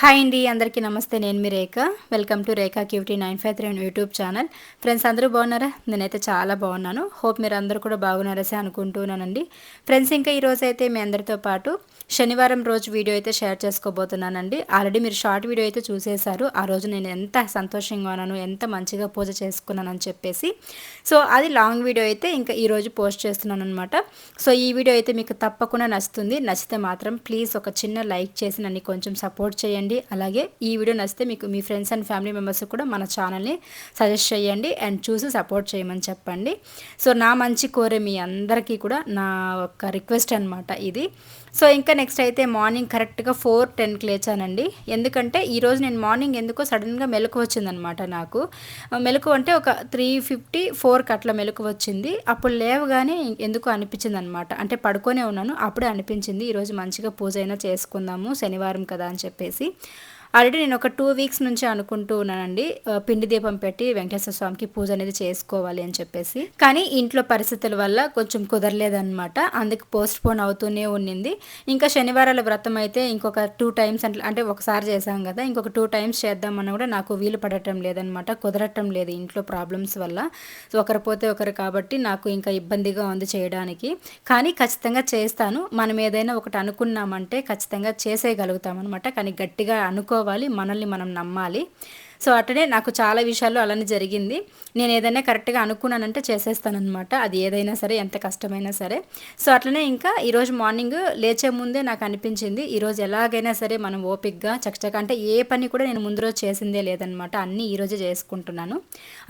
Hi అండి అందరికీ నమస్తే. నేను మీ Rekha. Welcome to Rekha cutie nine five three YouTube channel friends అందరూ బాగున్నారా? నేనైతే చాలా బాగున్నాను. హోప్ మీరు అందరూ కూడా బాగున్నారసే అనుకుంటున్నానండి. ఫ్రెండ్స్ ఇంకా ఈరోజు అయితే మీ అందరితో పాటు శనివారం రోజు వీడియో అయితే షేర్ చేసుకోబోతున్నానండి. ఆల్రెడీ మీరు షార్ట్ వీడియో అయితే చూసేశారు. ఆ రోజు నేను ఎంత సంతోషంగా ఉన్నాను ఎంత మంచిగా పూజ చేసుకున్నానని చెప్పేసి. సో అది లాంగ్ వీడియో అయితే ఇంకా ఈరోజు పోస్ట్ చేస్తున్నాను అనమాట సో ఈ వీడియో అయితే మీకు తప్పకుండా నచ్చుతుంది. నచ్చితే మాత్రం ప్లీజ్ ఒక చిన్న లైక్ చేసి నన్ను కొంచెం సపోర్ట్ చేయండి. అలాగే ఈ వీడియో నచ్చితే మీకు మీ ఫ్రెండ్స్ అండ్ ఫ్యామిలీ మెంబర్స్ కూడా మన ఛానల్ని సజెస్ట్ చేయండి అండ్ చూసి సపోర్ట్ చేయమని చెప్పండి. సో నా మంచి కోరే మీ అందరికీ కూడా నా ఒక రిక్వెస్ట్ అనమాట ఇది. సో ఇంకా నెక్స్ట్ అయితే మార్నింగ్ కరెక్ట్గా ఫోర్ టెన్కి లేచానండి. ఎందుకంటే ఈరోజు నేను మార్నింగ్ ఎందుకో సడన్గా మెలకు వచ్చిందనమాట నాకు. మెలకు అంటే ఒక త్రీ ఫిఫ్టీ ఫోర్కి అట్లా మెలకు వచ్చింది. అప్పుడు లేవగానే ఎందుకో అనిపించింది అనమాట అంటే పడుకొనే ఉన్నాను అప్పుడే అనిపించింది ఈరోజు మంచిగా పూజ అయినా చేసుకుందాము శనివారం కదా అని చెప్పేసి. ఆల్రెడీ నేను ఒక టూ వీక్స్ నుంచి అనుకుంటూ ఉన్నానండి. పిండి దీపం పెట్టి వెంకటేశ్వర స్వామికి పూజ అనేది చేసుకోవాలి అని చెప్పేసి. కానీ ఇంట్లో పరిస్థితుల వల్ల కొంచెం కుదరలేదన్నమాట. అందుకు పోస్ట్ పోన్ అవుతూనే ఉన్నింది. ఇంకా శనివారాల వ్రతం అయితే ఇంకొక టూ టైమ్స్ అంటే ఒకసారి చేశాం కదా ఇంకొక టూ టైమ్స్ చేద్దామన్నా కూడా నాకు వీలు పడటం లేదనమాట కుదరటం లేదు ఇంట్లో ప్రాబ్లమ్స్ వల్ల. సో ఒకరు పోతే ఒకరు కాబట్టి నాకు ఇంకా ఇబ్బందిగా ఉంది చేయడానికి. కానీ ఖచ్చితంగా చేస్తాను. మనం ఏదైనా ఒకటి అనుకున్నామంటే ఖచ్చితంగా చేసేయగలుగుతాం అనమాట కానీ గట్టిగా అనుకో నమ్ముకోవాలి మనల్ని మనం నమ్మాలి. సో అట్లనే నాకు చాలా విషయాల్లో అలానే జరిగింది. నేను ఏదైనా కరెక్ట్గా అనుకున్నానంటే చేసేస్తానమాట అది ఏదైనా సరే ఎంత కష్టమైనా సరే. సో అట్లనే ఇంకా ఈరోజు మార్నింగ్ లేచే ముందే నాకు అనిపించింది ఈరోజు ఎలాగైనా సరే మనం ఓపిక్గా చకచక అంటే ఏ పని కూడా నేను ముందు రోజు చేసిందే లేదనమాట అన్నీ ఈరోజే చేసుకుంటున్నాను.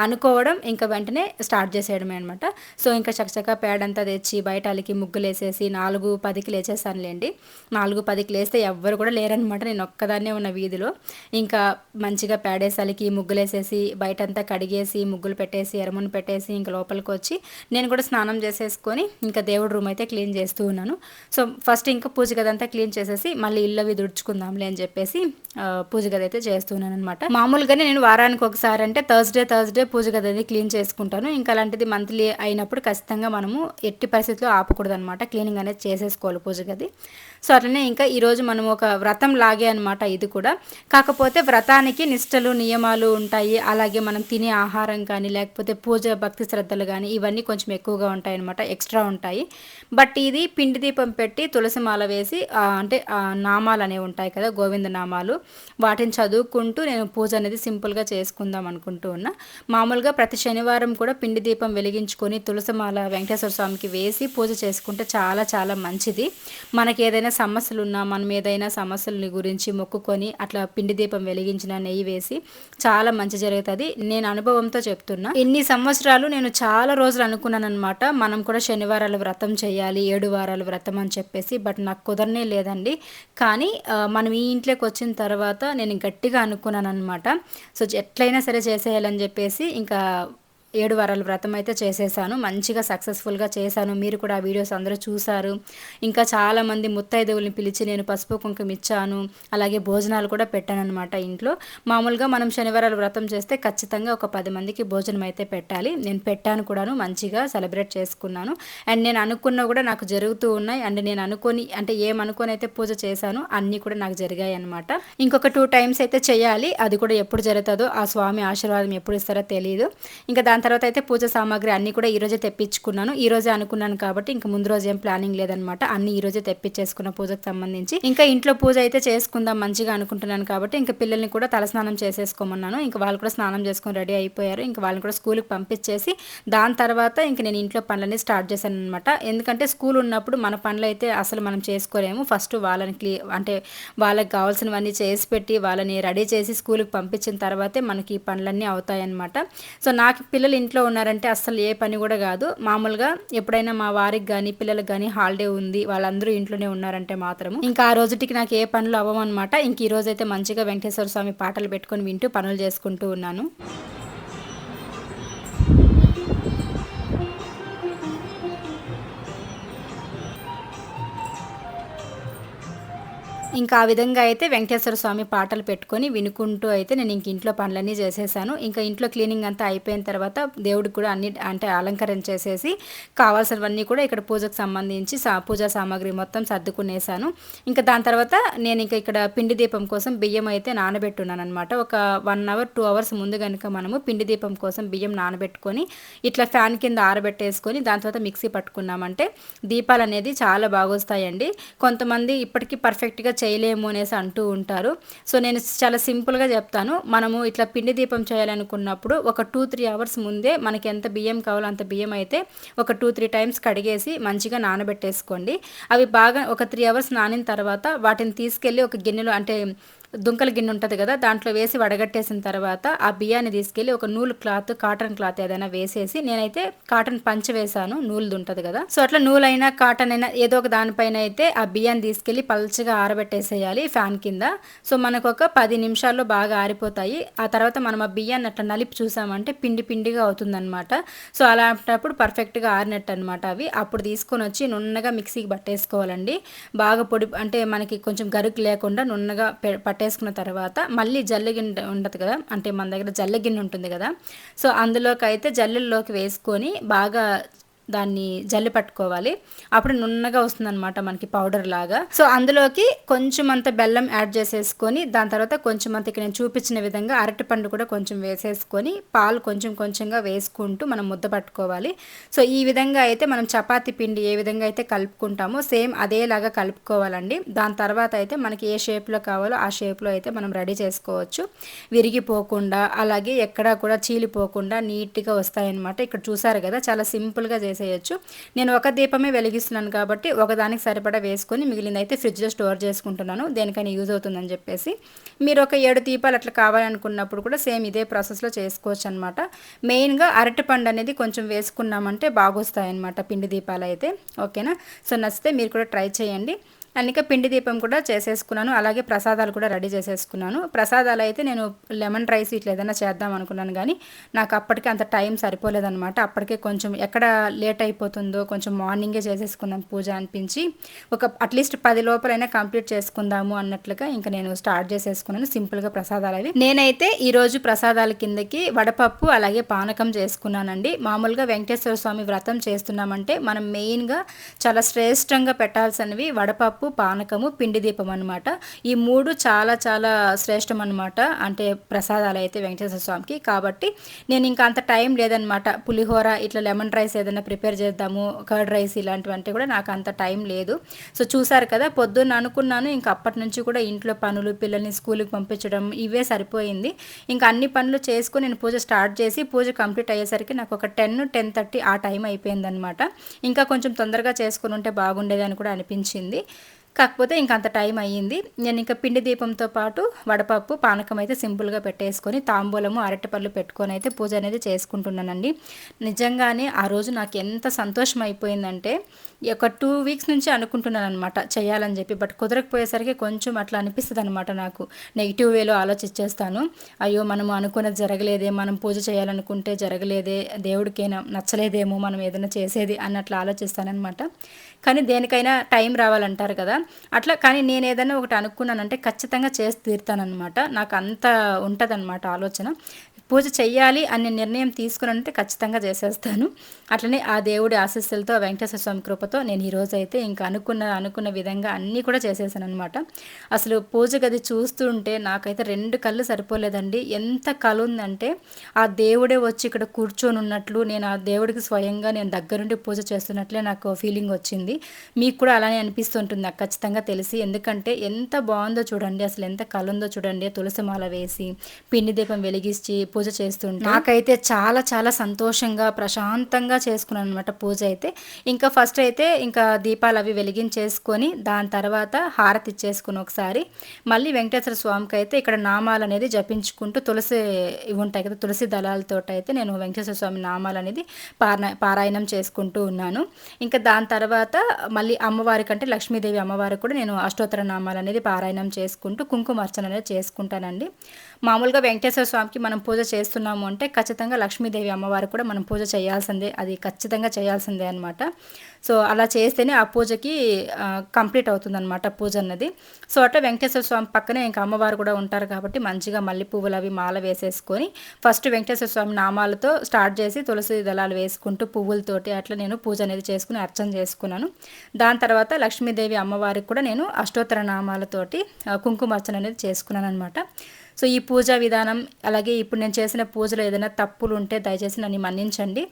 అనుకోవడం ఇంకా వెంటనే స్టార్ట్ చేసేయడమే అనమాట సో ఇంకా చకచక పేడంతా తెచ్చి బయట అలికి ముగ్గులు వేసేసి నాలుగు పదికి లేచేసానులేండి నాలుగు పదికి లేస్తే ఎవ్వరు కూడా లేరనమాట నేను ఒక్కదాన్నే ఉన్న వీధిలో. ఇంకా మంచిగా ప్యాడేసి చలికి ముగ్గులేసేసి బయటంతా కడిగేసి ముగ్గులు పెట్టేసి ఎరమును పెట్టేసి ఇంకా లోపలికి వచ్చి నేను కూడా స్నానం చేసేసుకొని ఇంకా దేవుడి రూమ్ అయితే క్లీన్ చేస్తూ ఉన్నాను. సో ఫస్ట్ ఇంకా పూజ గదంతా క్లీన్ చేసేసి మళ్ళీ ఇల్లు అవి దుడుచుకుందాంలే అని చెప్పేసి పూజ గది అయితే చేస్తున్నాను అనమాట మామూలుగానే నేను వారానికి ఒకసారి అంటే థర్స్డే థర్స్డే పూజ గది క్లీన్ చేసుకుంటాను. ఇంకా అలాంటిది మంత్లీ అయినప్పుడు ఖచ్చితంగా మనము ఎట్టి పరిస్థితిలో ఆపకూడదు అనమాట క్లీనింగ్ అనేది చేసేసుకోవాలి పూజ గది. సో అట్లనే ఇంకా ఈరోజు మనం ఒక వ్రతం లాగే అనమాట ఇది కూడా. కాకపోతే వ్రతానికి నిష్టలు నియమాలు ఉంటాయి. అలాగే మనం తినే ఆహారం కానీ లేకపోతే పూజ భక్తి శ్రద్ధలు కానీ ఇవన్నీ కొంచెం ఎక్కువగా ఉంటాయి అనమాట ఎక్స్ట్రా ఉంటాయి. బట్ ఇది పిండి దీపం పెట్టి తులసి మాల వేసి అంటే నామాలు అనేవి ఉంటాయి కదా గోవింద నామాలు. వాటిని చదువుకుంటూ నేను పూజ అనేది సింపుల్గా చేసుకుందాం అనుకుంటూ ఉన్నా. మామూలుగా ప్రతి శనివారం కూడా పిండి దీపం వెలిగించుకొని తులసి మాల వెంకటేశ్వర స్వామికి వేసి పూజ చేసుకుంటే చాలా చాలా మంచిది. మనకి ఏదైనా సమస్యలు ఉన్నా మనం ఏదైనా సమస్యలని గురించి మొక్కుకొని అట్లా పిండి దీపం వెలిగించిన నెయ్యి వేసి చాలా మంచి జరుగుతుంది. నేను అనుభవంతో చెప్తున్నా. ఇన్ని సంవత్సరాలు నేను చాలా రోజులు అనుకున్నాను అనమాట మనం కూడా శనివారాలు వ్రతం చేయాలి ఏడు వారాలు వ్రతం అని చెప్పేసి బట్ నాకు కుదరనే లేదండి. కానీ మనం ఈ ఇంట్లోకి వచ్చిన తర్వాత నేను గట్టిగా అనుకున్నాను అనమాట సో ఎట్లయినా సరే చేసేయాలని చెప్పేసి ఇంకా ఏడు వారాల వ్రతం అయితే చేసేసాను. మంచిగా సక్సెస్ఫుల్గా చేశాను. మీరు కూడా ఆ వీడియోస్ అందరూ చూశారు. ఇంకా చాలామంది ముత్తైదువుల్ని పిలిచి నేను పసుపు కుంకుమ ఇచ్చాను. అలాగే భోజనాలు కూడా పెట్టాను అనమాట ఇంట్లో. మామూలుగా మనం శనివారాలు వ్రతం చేస్తే ఖచ్చితంగా ఒక పది మందికి భోజనం అయితే పెట్టాలి. నేను పెట్టాను కూడాను మంచిగా సెలబ్రేట్ చేసుకున్నాను. అండ్ నేను అనుకున్న కూడా నాకు జరుగుతూ ఉన్నాయి. అండ్ నేను అనుకొని అంటే ఏమనుకొని అయితే పూజ చేశాను. అన్నీ కూడా నాకు జరిగాయి అనమాట ఇంకొక టూ టైమ్స్ అయితే చేయాలి. అది కూడా ఎప్పుడు జరుగుతుందో ఆ స్వామి ఆశీర్వాదం ఎప్పుడు ఇస్తారో తెలియదు ఇంకా దాని తర్వాత అయితే పూజ సామాగ్రి అన్నీ కూడా ఈరోజే తెప్పించుకున్నాను. ఈ రోజే అనుకున్నాను కాబట్టి ఇంకా ముందు రోజు ఏం ప్లానింగ్ లేదనమాట. అన్ని ఈ రోజే తెప్పించేసుకున్న పూజకు సంబంధించి. ఇంకా ఇంట్లో పూజ అయితే చేసుకుందాం మంచిగా అనుకుంటున్నాను కాబట్టి ఇంకా పిల్లల్ని కూడా తలస్నానం చేసేసుకోమన్నాను. ఇంకా వాళ్ళు కూడా స్నానం చేసుకొని రెడీ అయిపోయారు. ఇంకా వాళ్ళని కూడా స్కూల్కి పంపించేసి దాని తర్వాత ఇంక నేను ఇంట్లో పనులన్నీ స్టార్ట్ చేశాను అనమాట ఎందుకంటే స్కూల్ ఉన్నప్పుడు మన పనులు అయితే అసలు మనం చేసుకోలేము. ఫస్ట్ వాళ్ళని క్లీ అంటే వాళ్ళకి కావాల్సినవన్నీ చేసి పెట్టి వాళ్ళని రెడీ చేసి స్కూల్కి పంపించిన తర్వాతే మనకి ఈ పనులన్నీ అవుతాయన్నమాట. సో నాకు పిల్లలు ఇంట్లో ఉన్నారంటే అస్సలు ఏ పని కూడా కాదు. మామూలుగా ఎప్పుడైనా మా వారికి కానీ పిల్లలకు కానీ హాలిడే ఉంది. వాళ్ళందరూ ఇంట్లోనే ఉన్నారంటే మాత్రం ఇంకా ఆ రోజుటికి నాకు ఏ పనులు అవ్వమన్నమాట ఇంక ఈ రోజైతే మంచిగా వెంకటేశ్వర స్వామి పాటలు పెట్టుకొని వింటూ పనులు చేసుకుంటూ ఉన్నాను. ఇంకా ఆ విధంగా అయితే వెంకటేశ్వర స్వామి పాటలు పెట్టుకొని వినుకుంటూ అయితే నేను ఇంక ఇంట్లో పనులన్నీ చేసేసాను. ఇంకా ఇంట్లో క్లీనింగ్ అంతా అయిపోయిన తర్వాత దేవుడికి కూడా అన్ని అంటే అలంకరణ చేసేసి కావాల్సినవన్నీ కూడా ఇక్కడ పూజకు సంబంధించి సా పూజా సామాగ్రి మొత్తం సర్దుకునేసాను. ఇంకా దాని తర్వాత నేను ఇంకా ఇక్కడ పిండి దీపం కోసం బియ్యం అయితే నానబెట్టున్నాను అనమాట ఒక వన్ అవర్ టూ అవర్స్ ముందు కనుక మనము పిండి దీపం కోసం బియ్యం నానబెట్టుకొని ఇట్లా ఫ్యాన్ కింద ఆరబెట్టేసుకొని దాని తర్వాత మిక్సీ పట్టుకున్నామంటే దీపాలు అనేది చాలా బాగొస్తాయండి. కొంతమంది ఇప్పటికీ పర్ఫెక్ట్గా చేయలేము అనేసి అంటూ ఉంటారు. సో నేను చాలా సింపుల్గా చెప్తాను. మనము ఇట్లా పిండి దీపం చేయాలనుకున్నప్పుడు ఒక టూ త్రీ అవర్స్ ముందే మనకి ఎంత బియ్యం కావాలో అంత బియ్యం అయితే ఒక టూ త్రీ టైమ్స్ కడిగేసి మంచిగా నానబెట్టేసుకోండి. అవి బాగా ఒక త్రీ అవర్స్ నానిన తర్వాత వాటిని తీసుకెళ్ళి ఒక గిన్నెలో అంటే దుంకల గిన్నె ఉంటుంది కదా దాంట్లో వేసి వడగట్టేసిన తర్వాత ఆ బియ్యాన్ని తీసుకెళ్ళి ఒక నూలు క్లాత్ కాటన్ క్లాత్ ఏదైనా వేసేసి నేనైతే కాటన్ పంచ వేసాను నూలుది ఉంటుంది కదా. సో అట్లా నూలైనా కాటన్ అయినా ఏదో ఒక దానిపైన అయితే ఆ బియ్యాన్ని తీసుకెళ్ళి పల్చగా ఆరబెట్టేసేయాలి ఫ్యాన్ కింద. సో మనకు ఒక పది నిమిషాల్లో బాగా ఆరిపోతాయి. ఆ తర్వాత మనం ఆ బియ్యాన్ని అట్లా నలిపి చూసామంటే పిండి పిండిగా అవుతుందన్నమాట. సో అలాంటప్పుడు పర్ఫెక్ట్గా ఆరినట్టు అనమాట అవి. అప్పుడు తీసుకొని వచ్చి నున్నగా మిక్సీకి పట్టేసుకోవాలండి. బాగా పొడి అంటే మనకి కొంచెం గరుకు లేకుండా నున్నగా పట్టే పట్టేసుకున్న తర్వాత మళ్ళీ జల్లెగిన్నె ఉండదు కదా అంటే మన దగ్గర జల్లెగిన్నె ఉంటుంది కదా. సో అందులోకి అయితే జల్లెల్లోకి వేసుకొని బాగా దాన్ని జల్లి పట్టుకోవాలి. అప్పుడు నున్నగా వస్తుందన్నమాట మనకి పౌడర్ లాగా. సో అందులోకి కొంచెం అంత బెల్లం యాడ్ చేసేసుకొని దాని తర్వాత కొంచెం అంత ఇక్కడ నేను చూపించిన విధంగా అరటిపండు కూడా కొంచెం వేసేసుకొని పాలు కొంచెం కొంచెంగా వేసుకుంటూ మనం ముద్ద పట్టుకోవాలి. సో ఈ విధంగా అయితే మనం చపాతి పిండి ఏ విధంగా అయితే కలుపుకుంటామో సేమ్ అదేలాగా కలుపుకోవాలండి. దాని తర్వాత అయితే మనకి ఏ షేప్లో కావాలో ఆ షేప్లో అయితే మనం రెడీ చేసుకోవచ్చు. విరిగిపోకుండా అలాగే ఎక్కడా కూడా చీలిపోకుండా నీట్గా వస్తాయన్నమాట. ఇక్కడ చూసారు కదా చాలా సింపుల్గా చేసి వేసేయచ్చు. నేను ఒక దీపమే వెలిగిస్తున్నాను కాబట్టి ఒకదానికి సరిపడా వేసుకొని మిగిలింది అయితే ఫ్రిడ్జ్లో స్టోర్ చేసుకుంటున్నాను. దేనికైనా యూజ్ అవుతుందని చెప్పేసి. మీరు ఒక ఏడు దీపాలు అట్లా కావాలనుకున్నప్పుడు కూడా సేమ్ ఇదే ప్రాసెస్లో చేసుకోవచ్చు అనమాట మెయిన్గా అరటిపండు అనేది కొంచెం వేసుకున్నామంటే బాగొస్తాయి అనమాట పిండి దీపాలు అయితే ఓకేనా? సో నచ్చితే మీరు కూడా ట్రై చేయండి. అందుకే పిండి దీపం కూడా చేసేసుకున్నాను. అలాగే ప్రసాదాలు కూడా రెడీ చేసేసుకున్నాను. ప్రసాదాలు అయితే నేను లెమన్ రైస్ ఇట్లా ఏదైనా చేద్దాం అనుకున్నాను కానీ నాకు అప్పటికే అంత టైం సరిపోలేదనమాట అప్పటికే కొంచెం ఎక్కడ లేట్ అయిపోతుందో కొంచెం మార్నింగే చేసేసుకున్నాం పూజ అనిపించి. ఒక అట్లీస్ట్ పది లోపలైనా కంప్లీట్ చేసుకుందాము అన్నట్లుగా ఇంకా నేను స్టార్ట్ చేసేసుకున్నాను సింపుల్గా ప్రసాదాలు అవి. నేనైతే ఈరోజు ప్రసాదాల కిందకి వడపప్పు అలాగే పానకం చేసుకున్నానండి. మామూలుగా వెంకటేశ్వర స్వామి వ్రతం చేస్తున్నామంటే మనం మెయిన్గా చాలా శ్రేష్టంగా పెట్టాల్సినవి వడపప్పు పప్పు పానకము పిండి దీపం అనమాట ఈ మూడు చాలా చాలా శ్రేష్టం అనమాట అంటే ప్రసాదాలు అయితే వెంకటేశ్వర స్వామికి. కాబట్టి నేను ఇంకా అంత టైం లేదనమాట పులిహోర ఇట్లా లెమన్ రైస్ ఏదైనా ప్రిపేర్ చేద్దాము కర్డ్ రైస్ ఇలాంటివంటే కూడా నాకు అంత టైం లేదు. సో చూసారు కదా పొద్దున్న అనుకున్నాను ఇంకా అప్పటి నుంచి కూడా ఇంట్లో పనులు పిల్లల్ని స్కూల్కి పంపించడం ఇవే సరిపోయింది. ఇంకా అన్ని పనులు చేసుకుని నేను పూజ స్టార్ట్ చేసి పూజ కంప్లీట్ అయ్యేసరికి నాకు ఒక టెన్ టెన్ థర్టీ ఆ టైం అయిపోయిందనమాట ఇంకా కొంచెం తొందరగా చేసుకుని ఉంటే బాగుండేది అని కూడా అనిపించింది. కాకపోతే ఇంక అంత టైం అయ్యింది. నేను ఇంకా పిండి దీపంతో పాటు వడపప్పు పానకం అయితే సింపుల్గా పెట్టేసుకొని తాంబూలము అరటిపళ్ళు పెట్టుకొని అయితే పూజ అనేది చేసుకుంటున్నానండి. నిజంగానే ఆ రోజు నాకు ఎంత సంతోషం అయిపోయిందంటే ఒక టూ వీక్స్ నుంచి అనుకుంటున్నాను అనమాట చేయాలని చెప్పి. బట్ కుదరకపోయేసరికి కొంచెం అట్లా అనిపిస్తుంది అనమాట నాకు నెగిటివ్ వేలో ఆలోచించేస్తాను అయ్యో మనం అనుకున్నది జరగలేదే మనం పూజ చేయాలనుకుంటే జరగలేదే దేవుడికైనా నచ్చలేదేమో మనం ఏదైనా చేసేది అన్నట్లు ఆలోచిస్తానమాట కానీ దేనికైనా టైం రావాలంటారు కదా. అట్లా కానీ నేను ఏదైనా ఒకటి అనుకున్నానంటే ఖచ్చితంగా చేసి తీరుతానమాట నాకు అంత ఉంటుందన్నమాట ఆలోచన. పూజ చెయ్యాలి అనే నిర్ణయం తీసుకున్నంటే ఖచ్చితంగా చేసేస్తాను. అట్లనే ఆ దేవుడి ఆశస్సులతో వెంకటేశ్వర స్వామి కృపతో నేను ఈరోజు అయితే ఇంకా అనుకున్న అనుకున్న విధంగా అన్నీ కూడా చేసేసాను అనమాట అసలు పూజ గది చూస్తుంటే నాకైతే రెండు కళ్ళు సరిపోలేదండి. ఎంత కళ ఉందంటే ఆ దేవుడే వచ్చి ఇక్కడ కూర్చొని ఉన్నట్లు నేను ఆ దేవుడికి స్వయంగా నేను దగ్గరుండి పూజ చేస్తున్నట్లే నాకు ఫీలింగ్ వచ్చింది. మీకు కూడా అలానే అనిపిస్తుంటుంది నాకు ఖచ్చితంగా తెలిసి. ఎందుకంటే ఎంత బాగుందో చూడండి అసలు ఎంత కళ ఉందో చూడండి. తులసి మాల వేసి పిండి దీపం వెలిగించి పూజ చేస్తుంటే నాకైతే చాలా చాలా సంతోషంగా ప్రశాంతంగా చేసుకున్నాను అనమాట పూజ అయితే. ఇంకా ఫస్ట్ అయితే ఇంకా దీపాలు అవి వెలిగించేసుకొని దాని తర్వాత హారతి ఇచ్చేసుకుని ఒకసారి. మళ్ళీ వెంకటేశ్వర స్వామికి అయితే ఇక్కడ నామాలు అనేది జపించుకుంటూ తులసి ఇవి ఉంటాయి కదా తులసి దళాలతో అయితే నేను వెంకటేశ్వర స్వామి నామాలు అనేది పారాయణం చేసుకుంటూ ఉన్నాను. ఇంకా దాని తర్వాత మళ్ళీ అమ్మవారి కంటే లక్ష్మీదేవి అమ్మవారికి కూడా నేను అష్టోత్తర నామాలు అనేది పారాయణం చేసుకుంటూ కుంకుమార్చన అనేది చేసుకుంటానండి. మామూలుగా వెంకటేశ్వర స్వామికి మనం పూజ చేస్తున్నాము అంటే ఖచ్చితంగా లక్ష్మీదేవి అమ్మవారికి కూడా మనం పూజ చేయాల్సిందే. అది ఖచ్చితంగా చేయాల్సిందే అనమాట సో అలా చేస్తేనే ఆ పూజకి కంప్లీట్ అవుతుందన్నమాట పూజ అన్నది. సో అట్లా వెంకటేశ్వర స్వామి పక్కనే ఇంకా అమ్మవారు కూడా ఉంటారు కాబట్టి మంచిగా మల్లె పువ్వులు అవి మాల వేసేసుకొని ఫస్ట్ వెంకటేశ్వర స్వామి నామాలతో స్టార్ట్ చేసి తులసి దళాలు వేసుకుంటూ పువ్వులతోటి అట్లా నేను పూజ అనేది చేసుకుని అర్చన చేసుకున్నాను. దాని తర్వాత లక్ష్మీదేవి అమ్మవారికి కూడా నేను అష్టోత్తర నామాలతోటి కుంకుమార్చన అనేది చేసుకున్నాను అనమాట సో ఈ పూజా విధానం అలాగే ఇప్పుడు నేను చేసిన పూజలో ఏదైనా తప్పులు ఉంటే దయచేసి నన్ను మన్నించండి.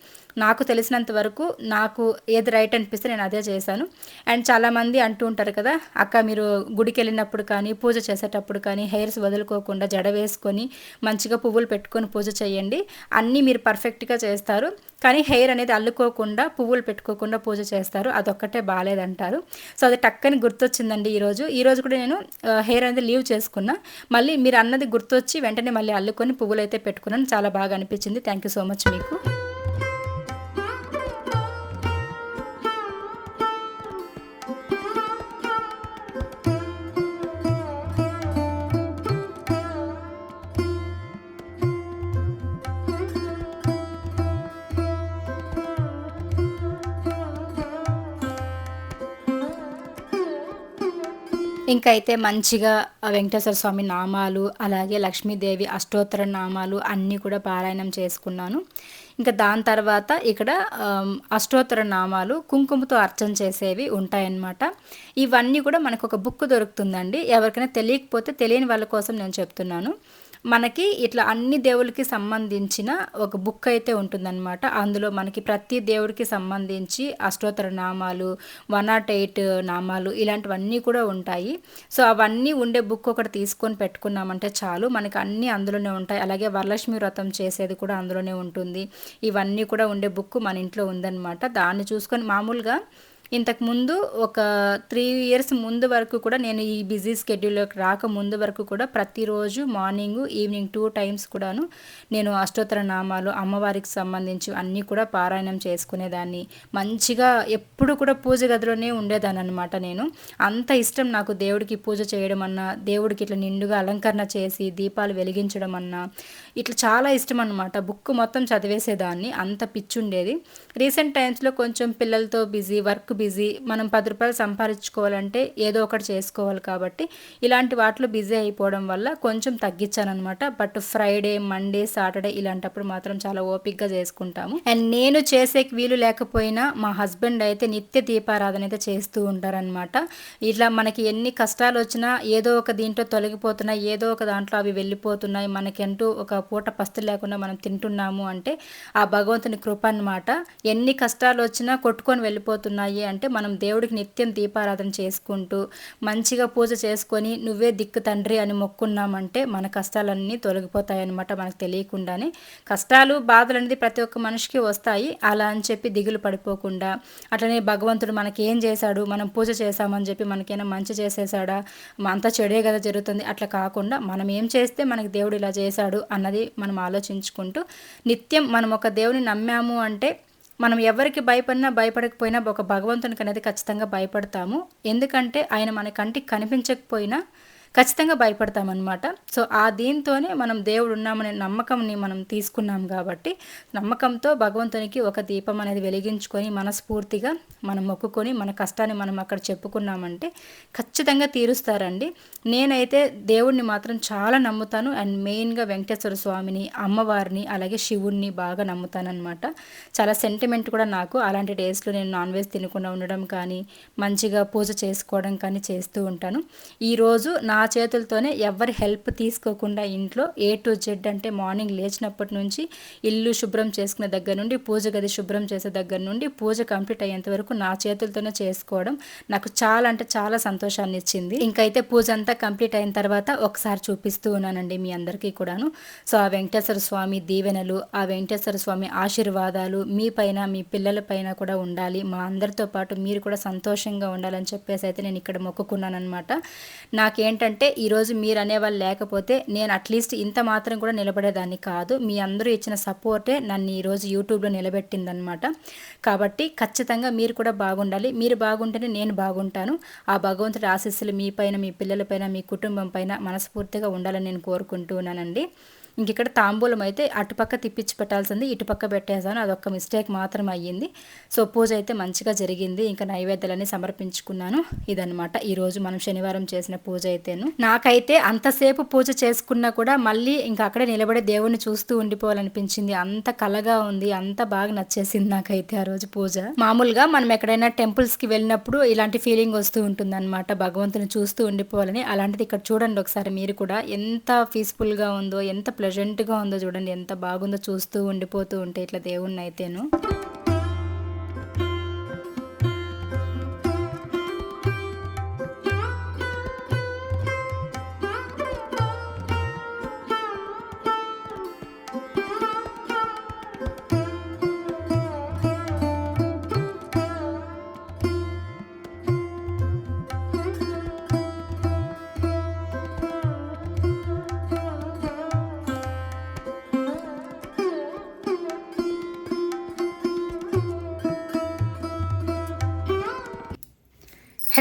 నాకు తెలిసినంత వరకు నాకు ఏది రైట్ అనిపిస్తే నేను అదే చేశాను. అండ్ చాలామంది అంటూ ఉంటారు కదా అక్క మీరు గుడికి వెళ్ళినప్పుడు కానీ పూజ చేసేటప్పుడు కానీ హెయిర్స్ వదులుకోకుండా జడ వేసుకొని మంచిగా పువ్వులు పెట్టుకొని పూజ చేయండి. అన్నీ మీరు పర్ఫెక్ట్గా చేస్తారు. కానీ హెయిర్ అనేది అల్లుకోకుండా పువ్వులు పెట్టుకోకుండా పూజ చేస్తారు. అదొక్కటే బాగాలేదంటారు సో అది టక్కని గుర్తొచ్చిందండి ఈరోజు. ఈరోజు కూడా నేను హెయిర్ అనేది లీవ్ చేసుకున్నా. మళ్ళీ మీరు అన్నది గుర్తొచ్చి వెంటనే మళ్ళీ అల్లుకొని పువ్వులు అయితే పెట్టుకున్నాను. చాలా బాగా అనిపించింది. థ్యాంక్ యూ సో మచ్ మీకు. ఇంకా అయితే మంచిగా వెంకటేశ్వర స్వామి నామాలు అలాగే లక్ష్మీదేవి అష్టోత్తర నామాలు అన్నీ కూడా పారాయణం చేసుకున్నాను. ఇంకా దాని తర్వాత ఇక్కడ అష్టోత్తర నామాలు కుంకుమతో అర్చన చేసేవి ఉంటాయన్నమాట. ఇవన్నీ కూడా మనకు ఒక బుక్ దొరుకుతుందండి. ఎవరికైనా తెలియకపోతే తెలియని వాళ్ళ కోసం నేను చెప్తున్నాను. మనకి ఇట్లా అన్ని దేవుళ్ళకి సంబంధించిన ఒక బుక్ అయితే ఉంటుందన్నమాట. అందులో మనకి ప్రతి దేవుడికి సంబంధించి అష్టోత్తర నామాలు వన్ నాట్ ఎయిట్ నామాలు ఇలాంటివన్నీ కూడా ఉంటాయి. సో అవన్నీ ఉండే బుక్ ఒకటి తీసుకొని పెట్టుకున్నామంటే చాలు. మనకి అన్నీ అందులోనే ఉంటాయి. అలాగే వరలక్ష్మి వ్రతం చేసేది కూడా అందులోనే ఉంటుంది. ఇవన్నీ కూడా ఉండే బుక్ మన ఇంట్లో ఉందన్నమాట. దాన్ని చూసుకొని మామూలుగా ఇంతకుముందు ఒక త్రీ ఇయర్స్ ముందు వరకు కూడా నేను ఈ బిజీ స్కెడ్యూల్లోకి రాక ముందు వరకు కూడా ప్రతిరోజు మార్నింగ్ ఈవినింగ్ టూ టైమ్స్ కూడాను నేను అష్టోత్తర నామాలు అమ్మవారికి సంబంధించి అన్నీ కూడా పారాయణం చేసుకునేదాన్ని. మంచిగా ఎప్పుడు కూడా పూజ గదిలోనే ఉండేదాన్ని అనమాట నేను. అంత ఇష్టం నాకు దేవుడికి పూజ చేయడం అన్నా దేవుడికి ఇట్లా నిండుగా అలంకరణ చేసి దీపాలు వెలిగించడం అన్నా ఇట్లా చాలా ఇష్టం అనమాట బుక్ మొత్తం చదివేసేదాన్ని అంత పిచ్చుండేది. రీసెంట్ టైమ్స్లో కొంచెం పిల్లలతో బిజీ వర్క్ బిజీ మనం పది రూపాయలు సంపాదించుకోవాలంటే ఏదో ఒకటి చేసుకోవాలి కాబట్టి ఇలాంటి వాటిలో బిజీ అయిపోవడం వల్ల కొంచెం తగ్గించానమాట బట్ ఫ్రైడే మండే సాటర్డే ఇలాంటప్పుడు మాత్రం చాలా ఓపిక్గా చేసుకుంటాము. అండ్ నేను చేసే వీలు లేకపోయినా మా హస్బెండ్ అయితే నిత్య దీపారాధన అయితే చేస్తూ ఉంటారనమాట ఇట్లా మనకి ఎన్ని కష్టాలు వచ్చినా ఏదో ఒక దీంట్లో తొలగిపోతున్నాయి ఏదో ఒక దాంట్లో అవి వెళ్ళిపోతున్నాయి మనకంటూ ఒక పూట పస్తు లేకుండా మనం తింటున్నాము అంటే ఆ భగవంతుని కృప అనమాట ఎన్ని కష్టాలు వచ్చినా కొట్టుకొని వెళ్ళిపోతున్నాయి అంటే మనం దేవుడికి నిత్యం దీపారాధన చేసుకుంటూ మంచిగా పూజ చేసుకొని నువ్వే దిక్కు తండ్రి అని మొక్కున్నామంటే మన కష్టాలన్నీ తొలగిపోతాయన్నమాట మనకు తెలియకుండానే. కష్టాలు బాధలు అనేది ప్రతి ఒక్క మనిషికి వస్తాయి. అలా అని చెప్పి దిగులు పడిపోకుండా అట్లనే భగవంతుడు మనకి ఏం చేశాడు? మనం పూజ చేశామని చెప్పి మనకేమైనా మంచి చేసేసాడా అంతా చెడే కదా జరుగుతుంది. అట్లా కాకుండా మనం ఏం చేస్తే మనకి దేవుడు ఇలా చేశాడు అన్నది మనం ఆలోచించుకుంటూ నిత్యం మనం ఒక దేవుని నమ్మాము అంటే మనం ఎవరికి భయపడినా భయపడకపోయినా ఒక భగవంతునికి అనేది ఖచ్చితంగా భయపడతాము. ఎందుకంటే ఆయన మన కంటికి కనిపించకపోయినా ఖచ్చితంగా భయపడతామన్నమాట. సో ఆ దీంతోనే మనం దేవుడు ఉన్నామనే నమ్మకంని మనం తీసుకున్నాం కాబట్టి నమ్మకంతో భగవంతునికి ఒక దీపం అనేది వెలిగించుకొని మనస్ఫూర్తిగా మనం మొక్కుకొని మన కష్టాన్ని మనం అక్కడ చెప్పుకున్నామంటే ఖచ్చితంగా తీరుస్తారండి. నేనైతే దేవుడిని మాత్రం చాలా నమ్ముతాను. అండ్ మెయిన్గా వెంకటేశ్వర స్వామిని అమ్మవారిని అలాగే శివుణ్ణి బాగా నమ్ముతానమాట చాలా సెంటిమెంట్ కూడా నాకు. అలాంటి డేస్లో నేను నాన్ వెజ్ తినకుండా ఉండడం కానీ మంచిగా పూజ చేసుకోవడం కానీ చేస్తూ ఉంటాను. ఈరోజు నా చేతులతోనే ఎవరి హెల్ప్ తీసుకోకుండా ఇంట్లో ఏ టు జెడ్ అంటే మార్నింగ్ లేచినప్పటి నుంచి ఇల్లు శుభ్రం చేసుకునే దగ్గర నుండి పూజ గది శుభ్రం చేసే దగ్గర నుండి పూజ కంప్లీట్ అయ్యేంత వరకు నా చేతులతోనే చేసుకోవడం నాకు చాలా అంటే చాలా సంతోషాన్ని ఇచ్చింది. ఇంకైతే పూజ అంతా కంప్లీట్ అయిన తర్వాత ఒకసారి చూపిస్తూ ఉన్నానండి మీ అందరికీ కూడాను. సో ఆ వెంకటేశ్వర స్వామి దీవెనలు ఆ వెంకటేశ్వర స్వామి ఆశీర్వాదాలు మీ పైన మీ పిల్లల పైన కూడా ఉండాలి. మా అందరితో పాటు మీరు కూడా సంతోషంగా ఉండాలని చెప్పేసి అయితే నేను ఇక్కడ మొక్కుకున్నాను అనమాట నాకేంటంటే అంటే ఈరోజు మీరు అనేవాళ్ళు లేకపోతే నేను అట్లీస్ట్ ఇంత మాత్రం కూడా నిలబడేదాన్ని కాదు. మీ అందరూ ఇచ్చిన సపోర్టే నన్ను ఈరోజు యూట్యూబ్లో నిలబెట్టిందనమాట కాబట్టి ఖచ్చితంగా మీరు కూడా బాగుండాలి. మీరు బాగుంటేనే నేను బాగుంటాను. ఆ భగవంతుడి ఆశీస్సులు మీ పైన మీ పిల్లలపైన మీ కుటుంబం పైన మనస్ఫూర్తిగా ఉండాలని నేను కోరుకుంటూ ఉన్నానండి. ఇంక ఇక్కడ తాంబూలం అయితే అటుపక్క తిప్పించి పెట్టాల్సింది ఇటుపక్క పెట్టేశాను. అదొక మిస్టేక్ మాత్రం అయ్యింది. సో పూజ అయితే మంచిగా జరిగింది. ఇంకా నైవేద్యాలన్నీ సమర్పించుకున్నాను. ఇదనమాట ఈరోజు మనం శనివారం చేసిన పూజ అయితేను. నాకైతే అంతసేపు పూజ చేసుకున్నా కూడా మళ్ళీ ఇంకా అక్కడే నిలబడే దేవుణ్ణి చూస్తూ ఉండిపోవాలనిపించింది. అంత కలగా ఉంది. అంత బాగా నచ్చేసింది నాకైతే ఆ రోజు పూజ. మామూలుగా మనం ఎక్కడైనా టెంపుల్స్కి వెళ్ళినప్పుడు ఇలాంటి ఫీలింగ్ వస్తూ ఉంటుంది అనమాట భగవంతుని చూస్తూ ఉండిపోవాలని. అలాంటిది ఇక్కడ చూడండి ఒకసారి మీరు కూడా. ఎంత పీస్ఫుల్గా ఉందో ఎంత ప్లెజెంట్గా ఉందో చూడండి ఎంత బాగుందో చూస్తూ ఉండిపోతూ ఉంటే ఇట్లా దేవుణ్ణి అయితేను.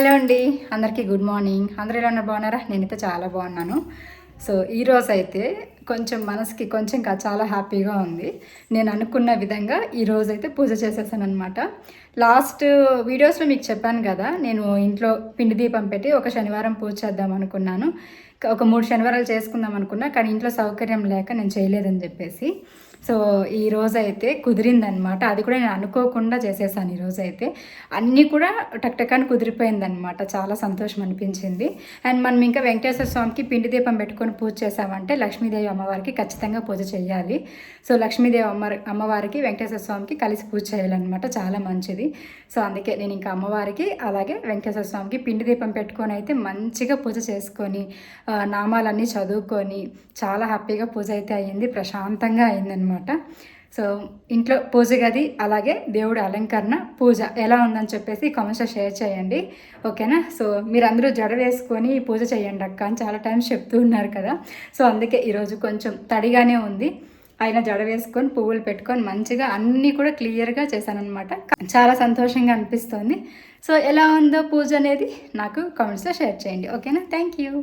హలో అండి. అందరికీ గుడ్ మార్నింగ్. అందరూ ఎలా ఉన్నారు? బాగున్నారా? నేనైతే చాలా బాగున్నాను. సో ఈరోజు అయితే కొంచెం మనసుకి కొంచెం ఇంకా చాలా హ్యాపీగా ఉంది. నేను అనుకున్న విధంగా ఈరోజు అయితే పూజ చేసేసాను అనమాట లాస్ట్ వీడియోస్లో మీకు చెప్పాను కదా నేను ఇంట్లో పిండి దీపం పెట్టి ఒక శనివారం పూజ చేద్దాం అనుకున్నాను. ఒక మూడు శనివారాలు చేసుకుందాం అనుకున్నా కానీ ఇంట్లో సౌకర్యం లేక నేను చేయలేదని చెప్పేసి. సో ఈ రోజు అయితే కుదిరిందనమాట అది కూడా నేను అనుకోకుండా చేసేసాను ఈ అయితే అన్నీ కూడా టక్ కుదిరిపోయిందనమాట చాలా సంతోషం అనిపించింది. అండ్ మనం ఇంకా వెంకటేశ్వర స్వామికి పిండి దీపం పెట్టుకొని పూజ చేసామంటే లక్ష్మీదేవి అమ్మవారికి ఖచ్చితంగా పూజ చేయాలి. సో లక్ష్మీదేవి అమ్మ అమ్మవారికి వెంకటేశ్వర స్వామికి కలిసి పూజ చేయాలన్నమాట. చాలా మంచిది. సో అందుకే నేను ఇంకా అమ్మవారికి అలాగే వెంకటేశ్వర స్వామికి పిండి దీపం పెట్టుకొని అయితే మంచిగా పూజ చేసుకొని నామాలన్నీ చదువుకొని చాలా హ్యాపీగా పూజ అయితే అయ్యింది ప్రశాంతంగా అయిందనమాట సో ఇంట్లో పూజ గది అలాగే దేవుడి అలంకరణ పూజ ఎలా ఉందని చెప్పేసి కామెంట్స్లో షేర్ చేయండి. ఓకేనా? సో మీరందరూ జడ వేసుకొని పూజ చేయండి అక్క అని చాలా టైమ్స్ చెప్తూ ఉన్నారు కదా. సో అందుకే ఈరోజు కొంచెం తడిగానే ఉంది. ఆయన జడ వేసుకొని పువ్వులు పెట్టుకొని మంచిగా అన్నీ కూడా క్లియర్గా చేశానమాట చాలా సంతోషంగా అనిపిస్తుంది. సో ఎలా ఉందో పూజ అనేది నాకు కామెంట్స్లో షేర్ చేయండి. ఓకేనా? Thank you